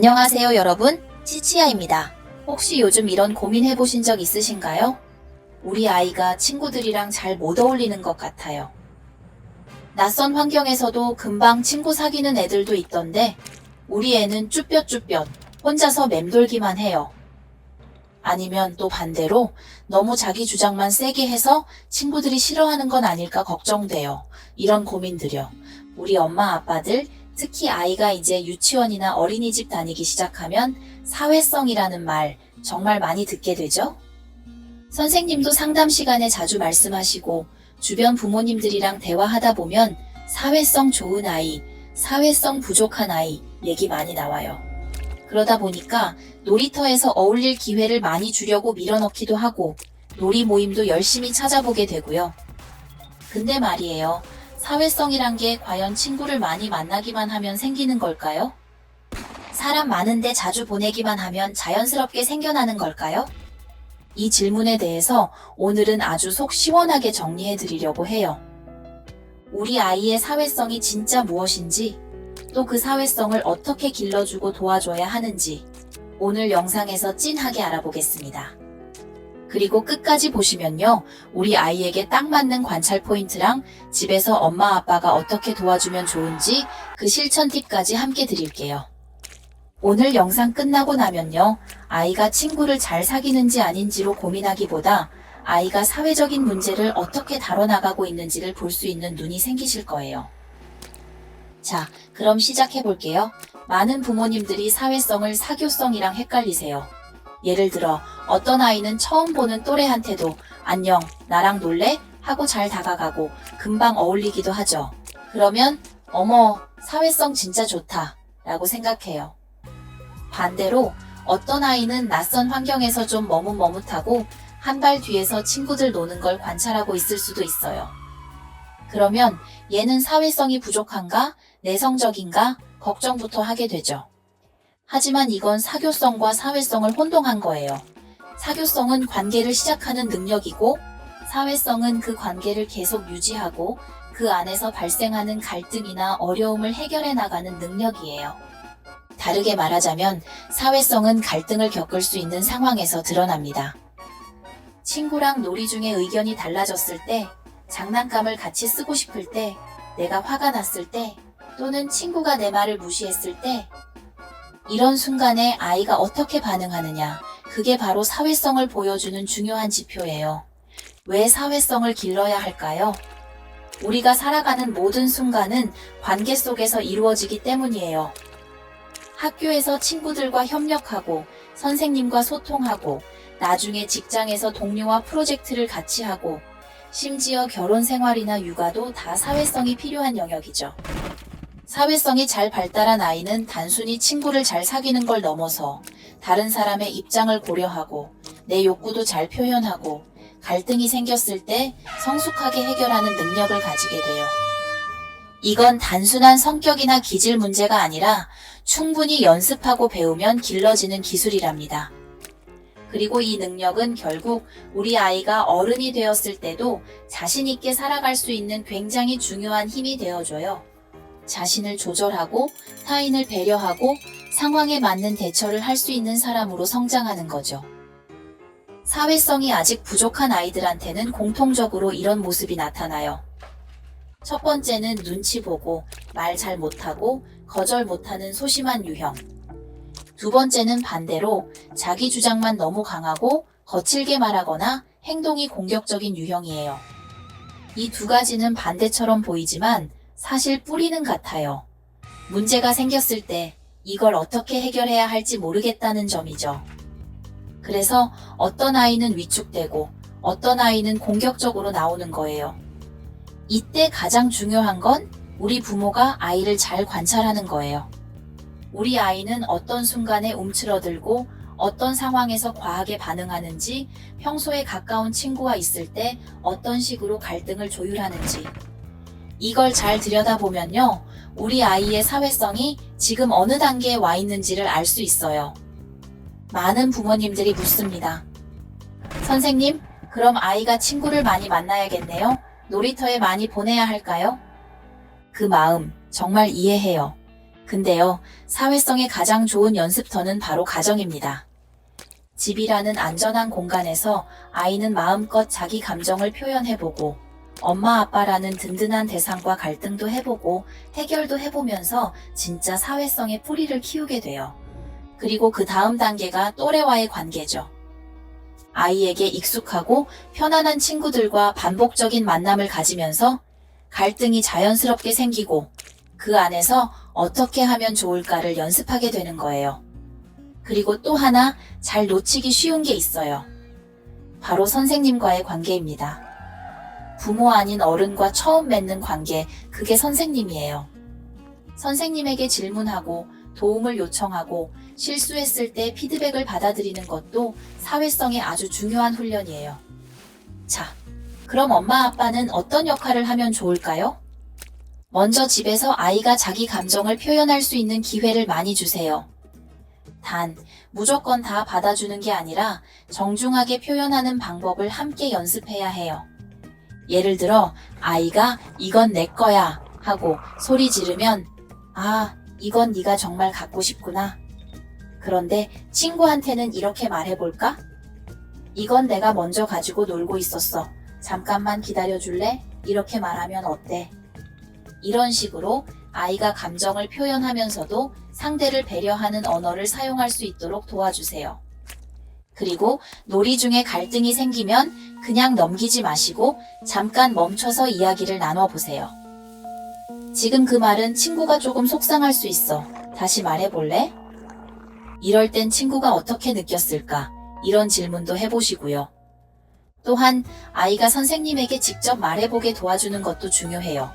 안녕하세요 여러분 치치아입니다. 혹시 요즘 이런 고민 해보신 적 있으신가요? 우리 아이가 친구들이랑 잘 못 어울리는 것 같아요. 낯선 환경에서도 금방 친구 사귀는 애들도 있던데 우리 애는 쭈뼛쭈뼛 혼자서 맴돌기만 해요. 아니면 또 반대로 너무 자기 주장만 세게 해서 친구들이 싫어하는 건 아닐까 걱정돼요. 이런 고민들요. 우리 엄마 아빠들 특히 아이가 이제 유치원이나 어린이집 다니기 시작하면 사회성이라는 말 정말 많이 듣게 되죠? 선생님도 상담 시간에 자주 말씀하시고 주변 부모님들이랑 대화하다 보면 사회성 좋은 아이, 사회성 부족한 아이 얘기 많이 나와요. 그러다 보니까 놀이터에서 어울릴 기회를 많이 주려고 밀어넣기도 하고 놀이 모임도 열심히 찾아보게 되고요. 근데 말이에요. 사회성이란 게 과연 친구를 많이 만나기만 하면 생기는 걸까요? 사람 많은데 자주 보내기만 하면 자연스럽게 생겨나는 걸까요? 이 질문에 대해서 오늘은 아주 속 시원하게 정리해 드리려고 해요. 우리 아이의 사회성이 진짜 무엇인지, 또 그 사회성을 어떻게 길러주고 도와줘야 하는지, 오늘 영상에서 찐하게 알아보겠습니다. 그리고 끝까지 보시면요. 우리 아이에게 딱 맞는 관찰 포인트랑 집에서 엄마 아빠가 어떻게 도와주면 좋은지 그 실천 팁까지 함께 드릴게요. 오늘 영상 끝나고 나면요. 아이가 친구를 잘 사귀는지 아닌지로 고민하기보다 아이가 사회적인 문제를 어떻게 다뤄나가고 있는지를 볼 수 있는 눈이 생기실 거예요. 자, 그럼 시작해 볼게요. 많은 부모님들이 사회성을 사교성이랑 헷갈리세요. 예를 들어 어떤 아이는 처음 보는 또래한테도 안녕, 나랑 놀래? 하고 잘 다가가고 금방 어울리기도 하죠. 그러면 어머, 사회성 진짜 좋다. 라고 생각해요. 반대로 어떤 아이는 낯선 환경에서 좀 머뭇머뭇하고 한 발 뒤에서 친구들 노는 걸 관찰하고 있을 수도 있어요. 그러면 얘는 사회성이 부족한가? 내성적인가? 걱정부터 하게 되죠. 하지만 이건 사교성과 사회성을 혼동한 거예요. 사교성은 관계를 시작하는 능력이고, 사회성은 그 관계를 계속 유지하고, 그 안에서 발생하는 갈등이나 어려움을 해결해 나가는 능력이에요. 다르게 말하자면, 사회성은 갈등을 겪을 수 있는 상황에서 드러납니다. 친구랑 놀이 중에 의견이 달라졌을 때, 장난감을 같이 쓰고 싶을 때, 내가 화가 났을 때, 또는 친구가 내 말을 무시했을 때, 이런 순간에 아이가 어떻게 반응하느냐, 그게 바로 사회성을 보여주는 중요한 지표예요. 왜 사회성을 길러야 할까요? 우리가 살아가는 모든 순간은 관계 속에서 이루어지기 때문이에요. 학교에서 친구들과 협력하고, 선생님과 소통하고, 나중에 직장에서 동료와 프로젝트를 같이 하고, 심지어 결혼 생활이나 육아도 다 사회성이 필요한 영역이죠. 사회성이 잘 발달한 아이는 단순히 친구를 잘 사귀는 걸 넘어서 다른 사람의 입장을 고려하고 내 욕구도 잘 표현하고 갈등이 생겼을 때 성숙하게 해결하는 능력을 가지게 돼요. 이건 단순한 성격이나 기질 문제가 아니라 충분히 연습하고 배우면 길러지는 기술이랍니다. 그리고 이 능력은 결국 우리 아이가 어른이 되었을 때도 자신있게 살아갈 수 있는 굉장히 중요한 힘이 되어줘요. 자신을 조절하고 타인을 배려하고 상황에 맞는 대처를 할 수 있는 사람으로 성장하는 거죠. 사회성이 아직 부족한 아이들한테는 공통적으로 이런 모습이 나타나요. 첫 번째는 눈치 보고 말 잘 못하고 거절 못하는 소심한 유형. 두 번째는 반대로 자기 주장만 너무 강하고 거칠게 말하거나 행동이 공격적인 유형이에요. 이 두 가지는 반대처럼 보이지만 사실 뿌리는 같아요. 문제가 생겼을 때 이걸 어떻게 해결해야 할지 모르겠다는 점이죠. 그래서 어떤 아이는 위축되고 어떤 아이는 공격적으로 나오는 거예요. 이때 가장 중요한 건 우리 부모가 아이를 잘 관찰하는 거예요. 우리 아이는 어떤 순간에 움츠러들고 어떤 상황에서 과하게 반응하는지, 평소에 가까운 친구와 있을 때 어떤 식으로 갈등을 조율하는지, 이걸 잘 들여다보면요, 우리 아이의 사회성이 지금 어느 단계에 와 있는지를 알 수 있어요. 많은 부모님들이 묻습니다. 선생님, 그럼 아이가 친구를 많이 만나야겠네요? 놀이터에 많이 보내야 할까요? 그 마음 정말 이해해요. 근데요, 사회성의 가장 좋은 연습터는 바로 가정입니다. 집이라는 안전한 공간에서 아이는 마음껏 자기 감정을 표현해보고 엄마 아빠라는 든든한 대상과 갈등도 해보고 해결도 해보면서 진짜 사회성의 뿌리를 키우게 돼요. 그리고 그 다음 단계가 또래와의 관계죠. 아이에게 익숙하고 편안한 친구들과 반복적인 만남을 가지면서 갈등이 자연스럽게 생기고 그 안에서 어떻게 하면 좋을까를 연습하게 되는 거예요. 그리고 또 하나 잘 놓치기 쉬운 게 있어요. 바로 선생님과의 관계입니다. 부모 아닌 어른과 처음 맺는 관계, 그게 선생님이에요. 선생님에게 질문하고 도움을 요청하고 실수했을 때 피드백을 받아들이는 것도 사회성에 아주 중요한 훈련이에요. 자, 그럼 엄마 아빠는 어떤 역할을 하면 좋을까요? 먼저 집에서 아이가 자기 감정을 표현할 수 있는 기회를 많이 주세요. 단, 무조건 다 받아주는 게 아니라 정중하게 표현하는 방법을 함께 연습해야 해요. 예를 들어, 아이가 이건 내 거야 하고 소리 지르면, 아, 이건 네가 정말 갖고 싶구나. 그런데 친구한테는 이렇게 말해볼까? 이건 내가 먼저 가지고 놀고 있었어. 잠깐만 기다려줄래? 이렇게 말하면 어때? 이런 식으로 아이가 감정을 표현하면서도 상대를 배려하는 언어를 사용할 수 있도록 도와주세요. 그리고 놀이 중에 갈등이 생기면 그냥 넘기지 마시고 잠깐 멈춰서 이야기를 나눠보세요. 지금 그 말은 친구가 조금 속상할 수 있어. 다시 말해볼래? 이럴 땐 친구가 어떻게 느꼈을까? 이런 질문도 해보시고요. 또한 아이가 선생님에게 직접 말해보게 도와주는 것도 중요해요.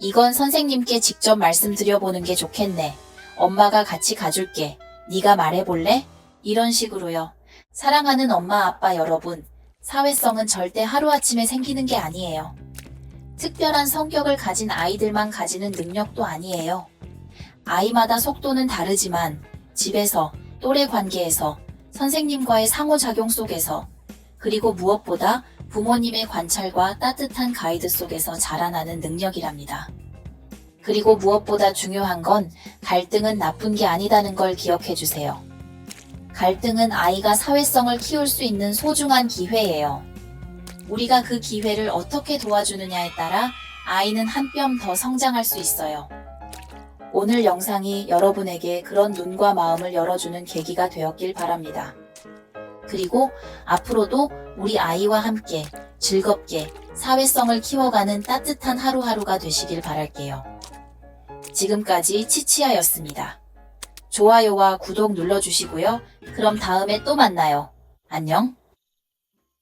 이건 선생님께 직접 말씀드려보는 게 좋겠네. 엄마가 같이 가줄게. 네가 말해볼래? 이런 식으로요. 사랑하는 엄마 아빠 여러분, 사회성은 절대 하루아침에 생기는 게 아니에요. 특별한 성격을 가진 아이들만 가지는 능력도 아니에요. 아이마다 속도는 다르지만 집에서, 또래 관계에서, 선생님과의 상호작용 속에서, 그리고 무엇보다 부모님의 관찰과 따뜻한 가이드 속에서 자라나는 능력이랍니다. 그리고 무엇보다 중요한 건 갈등은 나쁜 게 아니다는 걸 기억해 주세요. 갈등은 아이가 사회성을 키울 수 있는 소중한 기회예요. 우리가 그 기회를 어떻게 도와주느냐에 따라 아이는 한 뼘 더 성장할 수 있어요. 오늘 영상이 여러분에게 그런 눈과 마음을 열어주는 계기가 되었길 바랍니다. 그리고 앞으로도 우리 아이와 함께 즐겁게 사회성을 키워가는 따뜻한 하루하루가 되시길 바랄게요. 지금까지 치치아였습니다. 좋아요와 구독 눌러주시고요. 그럼 다음에 또 만나요. 안녕.